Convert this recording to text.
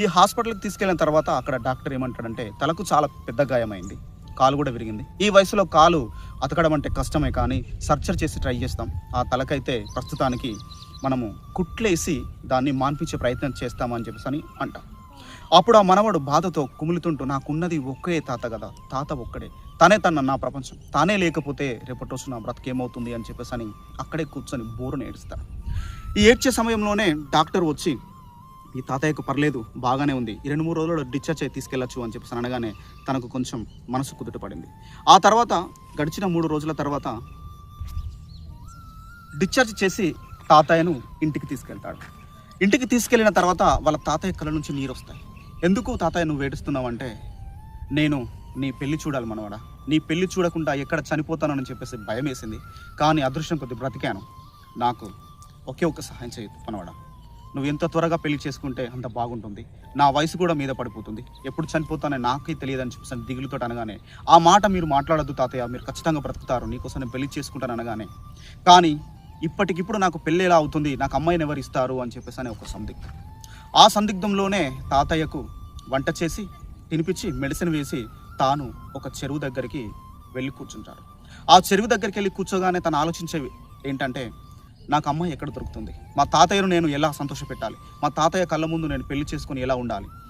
ఈ హాస్పిటల్కి తీసుకెళ్ళిన తర్వాత అక్కడ డాక్టర్ ఏమంటాడంటే తలకు చాలా పెద్ద గాయమైంది. కాలు కూడా విరిగింది. ఈ వయసులో కాలు అతకడం అంటే కష్టమే కానీ సర్చర్ చేసి ట్రై చేస్తాం. ఆ తలకైతే ప్రస్తుతానికి మనము కుట్లేసి దాన్ని మాన్పించే ప్రయత్నం చేస్తామని చెప్పేసి అని అంటాం. అప్పుడు ఆ మనవడు బాధతో కుములుతుంటూ నాకున్నది ఒకే తాత కదా తాత ఒక్కడే. తనే తన నా ప్రపంచం. తానే లేకపోతే రేపటి రోజు నా బ్రతికేమవుతుంది? అని చెప్పేసి అని అక్కడే కూర్చొని బోరుని ఏడుస్తాడు ఈ ఏడ్చే సమయంలోనే డాక్టర్ వచ్చి ఈ తాతయ్యకు పర్లేదు బాగానే ఉంది. ఈ రెండు మూడు రోజుల్లో డిశ్చార్జ్ అయి తీసుకెళ్ళచ్చు అని చెప్పేసి అనగానే తనకు కొంచెం మనసు కుదుట పడింది ఆ తర్వాత గడిచిన మూడు రోజుల తర్వాత డిశ్చార్జ్ చేసి తాతయ్యను ఇంటికి తీసుకెళ్తాడు. ఇంటికి తీసుకెళ్ళిన తర్వాత వాళ్ళ తాతయ్య కళ్ళ నుంచి నీరు వస్తాయి. ఎందుకు తాతయ్య నువ్వు వేడుస్తున్నావంటే నేను నీ పెళ్ళి చూడాలి మనవాడ. నీ పెళ్ళి చూడకుండా ఎక్కడ చనిపోతానని చెప్పేసి భయం వేసింది కానీ అదృష్టం కొద్ది బ్రతికాను. నాకు ఒకే ఒక సహాయం చేయదు మనవాడా. నువ్వు ఎంత త్వరగా పెళ్ళి చేసుకుంటే అంత బాగుంటుంది. నా వయసు కూడా మీద పడిపోతుంది. ఎప్పుడు చనిపోతానని నాకే తెలియదని చెప్పేసి దిగులుతో అనగానే ఆ మాట మీరు మాట్లాడద్దు తాతయ్య మీరు ఖచ్చితంగా బ్రతుకుతారు నీకోసం నేను పెళ్ళి చేసుకుంటాను అనగానే. కానీ ఇప్పటికిప్పుడు నాకు పెళ్ళి ఎలా అవుతుంది నాకు అమ్మాయిని ఎవరు ఇస్తారు అని చెప్పేసి అనే ఒక సందిగ్ధం. ఆ సందిగ్ధంలోనే తాతయ్యకు వంట చేసి తినిపించి మెడిసిన్ వేసి తాను ఒక చెరువు దగ్గరికి వెళ్ళి కూర్చుంటాడు. ఆ చెరువు దగ్గరికి వెళ్ళి కూర్చోగానే తను ఆలోచించేవి ఏంటంటే నాకు అమ్మాయి ఎక్కడ దొరుకుతుంది? మా తాతయ్యను నేను ఎలా సంతోషపెట్టాలి? మా తాతయ్య కళ్ళ ముందు నేను పెళ్ళి చేసుకుని ఎలా ఉండాలి?